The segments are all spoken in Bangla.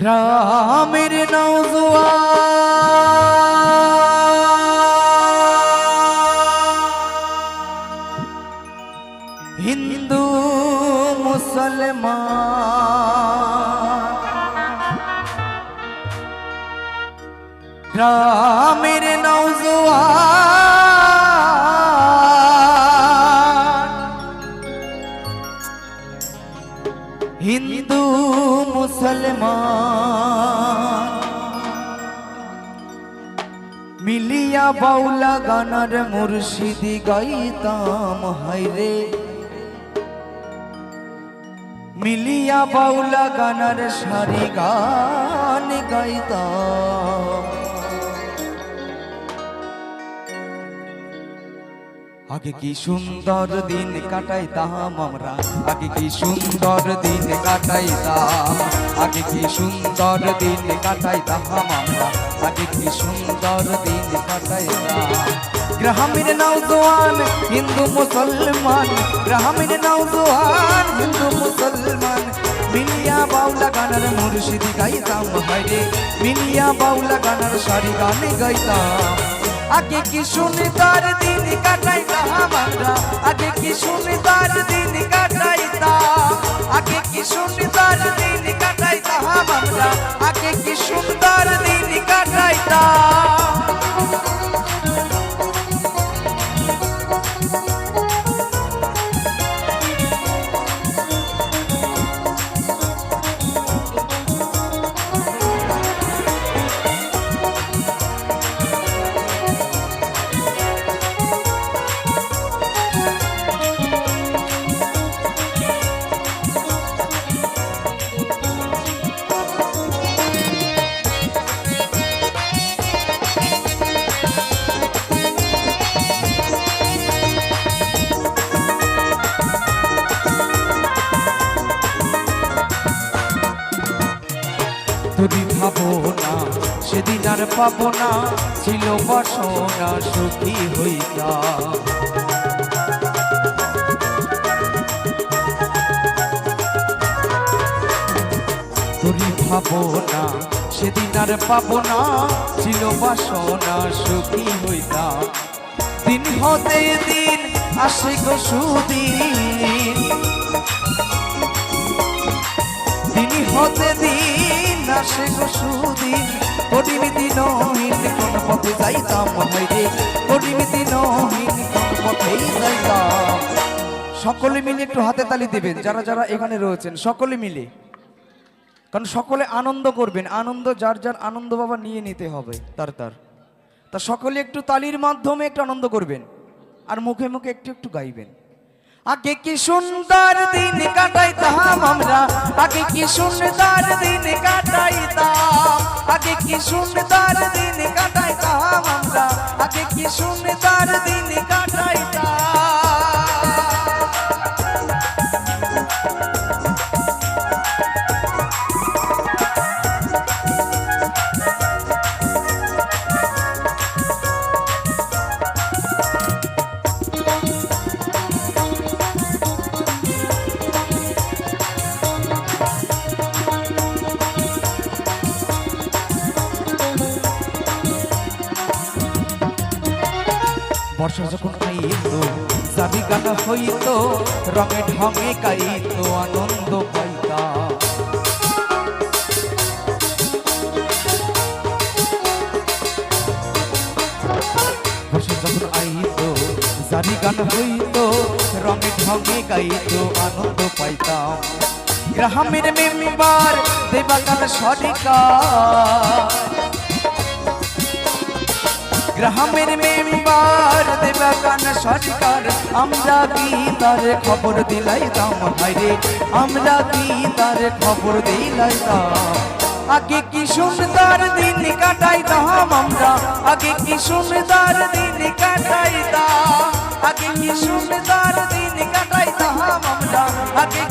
গ্রামের নৌজোয়ান হিন্দু মুসলমান। গ্রামের নৌজোয়ান হিন্দু মুসলমান। মিলিয়া বাউলা গানার মুর্শিদি গাইতাম হাইরে মিলিয়া বাউলা গানার সারি গান গাইতাম। আগে কি সুন্দর দিন কাটাইতাম আমরা? আগে কি সুন্দর দিন কাটাইতাম? আগে কি সুন্দর দিন কাটাইতাম আমরা? আগে কি সুন্দর দিন কাটাইতাম? গ্রামের নওজোয়ান, হিন্দু মুসলমান। গ্রামের নওজোয়ান, হিন্দু মুসলমান। মিলিয়া বাউলা গানার মুর্শিদি গাইতাম হাইরে মিলিয়া বাউলা গানার সারি গান গাইতাম। আগে কি শুনে তার দিন কাটাইতাম আমরা আগে কি শুনে তার দিন কাটাইতাম যদি ভাবো না সেদিন আর পাবো না ছিল বাসনা, সুখী হইতা তুমি ভাবো না সেদিন আর পাবো না ছিল বাসনা, সুখী হইতা দিন হতে দিন আসে গো সুদিন। তিনি হতে দিন আসে গো সুদিন কঠিন দিনহীন কোন পথে যাইতাম হাইরে কঠিন দিনহীন কোন পথেই যাইতাম। সকলে মিলে একটু হাতে তালি দিবেন, যারা যারা এখানে রয়েছেন, সকলে মিলে। কারণ সকলে আনন্দ করবেন, আনন্দ যার যার আনন্দ বাবা নিয়ে নিতে হবে, তার তার। তা সকলে একটু তালির মাধ্যমে একটু আনন্দ করবেন, আর মুখে মুখে একটু একটু গাইবেন। আগে কি সুন্দর দিন কাটাইতাম আমরা, আগে কি সুন্দর দিন কি সুন্দর দিন কাটাইতাম বর্ষা যখন আইতো জাবি গানা হইতো, রঙে ঢঙে গাইতো, আনন্দ পাইতা। বর্ষা যখন আইতো জাবি গান হইতো, রঙে ঢঙে গাইতো, আনন্দ পাইতাম গ্রামের মেম্বার দেবাকাল সরিকার। গ্রামের মেম্বার দেবাকান সরকার। আমরা কি তার খবর দিলাই দাম ভাইরে আমরা কি তার খবর দিলাই দাম আগে কি সুন্দর দিন কাটাইতাম আমরা? আগে কি সুন্দর দিন কাটাইতাম? আগে কি সুন্দর দিন কাটাইতাম আমরা? আগে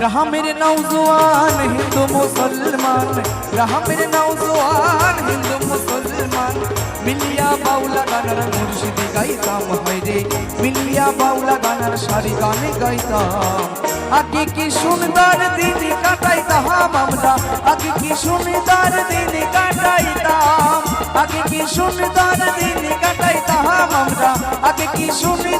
গ্রামের নৌজওয়ান হিন্দু মুসলমান গ্রামের নৌজওয়ান হিন্দু মুসলমান মিলিয়া বাউলা গানার মুর্শিদি গাইতাম হইরে মিলিয়া বাউলা গানার সারি গানে গাইতাম আগে কি সুন্দর দিন কাটাইতাম আমরা আগে কি সুন্দর দিন কাটাইতাম আগে কি সুন্দর দিন কাটাইতাম আমরা আগে কি সুন্দর